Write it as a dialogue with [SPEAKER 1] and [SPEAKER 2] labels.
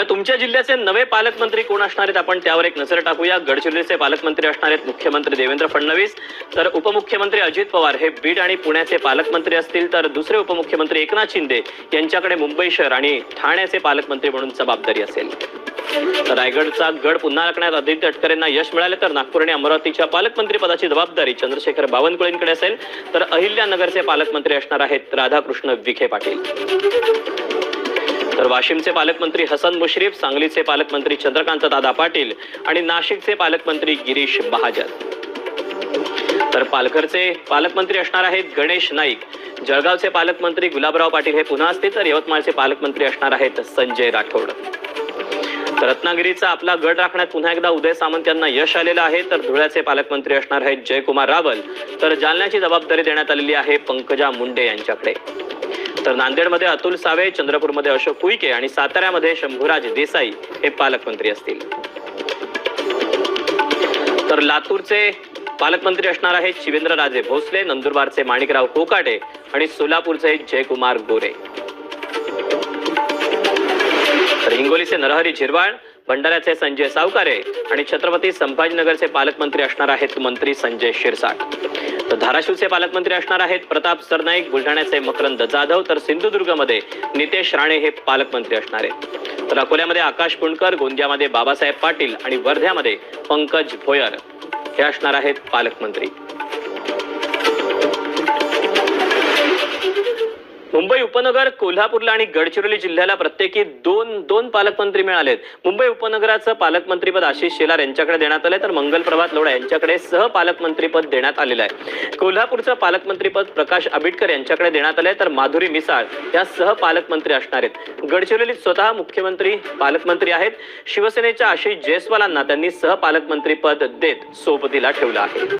[SPEAKER 1] तर तुमच्या जिल्ह्याचे नवे पालकमंत्री कोण असणार आहेत? आपण त्यावर एक नजर टाकूया. गडचिरोलीचे पालकमंत्री असणार आहेत मुख्यमंत्री देवेंद्र फडणवीस. तर उपमुख्यमंत्री अजित पवार हे बीड आणि पुण्याचे पालकमंत्री असतील. तर दुसरे उपमुख्यमंत्री एकनाथ शिंदे यांच्याकडे मुंबई शहर आणि ठाण्याचे पालकमंत्री म्हणून जबाबदारी असेल. रायगडचा गड पुन्हा राखण्यात आदित्य अटकरेंना यश मिळाले तर नागपूर आणि अमरावतीच्या पालकमंत्री पदाची जबाबदारी चंद्रशेखर बावनकुळेंकडे असेल. तर अहिल्यानगरचे पालकमंत्री असणार आहेत राधाकृष्ण विखे पाटील. तर वाशिमचे पालकमंत्री हसन मुश्रीफ सांगलीचे पालकमंत्री चंद्रकांत दादा पाटील आणि नाशिकचे पालकमंत्री गिरीश महाजन. तर पालघरचे पालकमंत्री असणार आहेत गणेश नाईक. जळगावचे पालकमंत्री गुलाबराव पाटील हे पुन्हा असतील तर यवतमाळचे पालकमंत्री असणार आहेत संजय राठोड. तर रत्नागिरीचा आपला गड राखण्यात पुन्हा एकदा उदय सामंत यांना यश आलेलं आहे. तर धुळ्याचे पालकमंत्री असणार आहेत जयकुमार रावल. तर जालन्याची जबाबदारी देण्यात आलेली आहे पंकजा मुंडे यांच्याकडे. तर नांदेडमध्ये अतुल सावे चंद्रपूरमध्ये अशोक उईके आणि साताऱ्यामध्ये शंभूराज देसाई हे पालकमंत्री असतील. तर लातूरचे पालकमंत्री असणार आहेत शिवेंद्रराजे भोसले नंदुरबारचे माणिकराव कोकाटे आणि सोलापूरचे जयकुमार गोरे. तर हिंगोलीचे नरहरी झिरवाळ भंडाऱ्याचे संजय सावकारे आणि छत्रपती संभाजीनगरचे पालकमंत्री असणार आहेत मंत्री संजय शिरसाट. तर धाराशिवचे पालकमंत्री असणार आहेत प्रताप सरनाईक बुलढाण्याचे मकरंद जाधव तर सिंधुदुर्गमध्ये नितेश राणे हे पालकमंत्री असणार आहेत. तर अकोल्यामध्ये आकाश पुणकर गोंदियामध्ये बाबासाहेब पाटील आणि वर्ध्यामध्ये पंकज भोयर हे असणार आहेत पालकमंत्री. मुंबई उपनगर कोल्हापूरला आणि गडचिरोली जिल्ह्याला प्रत्येकी दोन दोन पालकमंत्री मिळालेत. मुंबई उपनगराचं पालकमंत्रीपद आशिष शेलार यांच्याकडे देण्यात आलंय तर मंगल प्रभात लोढा यांच्याकडे सह पालकमंत्रीपद देण्यात आलेलं आहे. कोल्हापूरचं पालकमंत्रीपद प्रकाश आंबेडकर यांच्याकडे देण्यात आलंय तर माधुरी मिसाळ या सहपालकमंत्री असणार आहेत. गडचिरोलीत स्वतः मुख्यमंत्री पालकमंत्री आहेत. शिवसेनेच्या आशिष जयस्वालांना त्यांनी सह पालकमंत्रीपद देत सोबतीला ठेवलं आहे.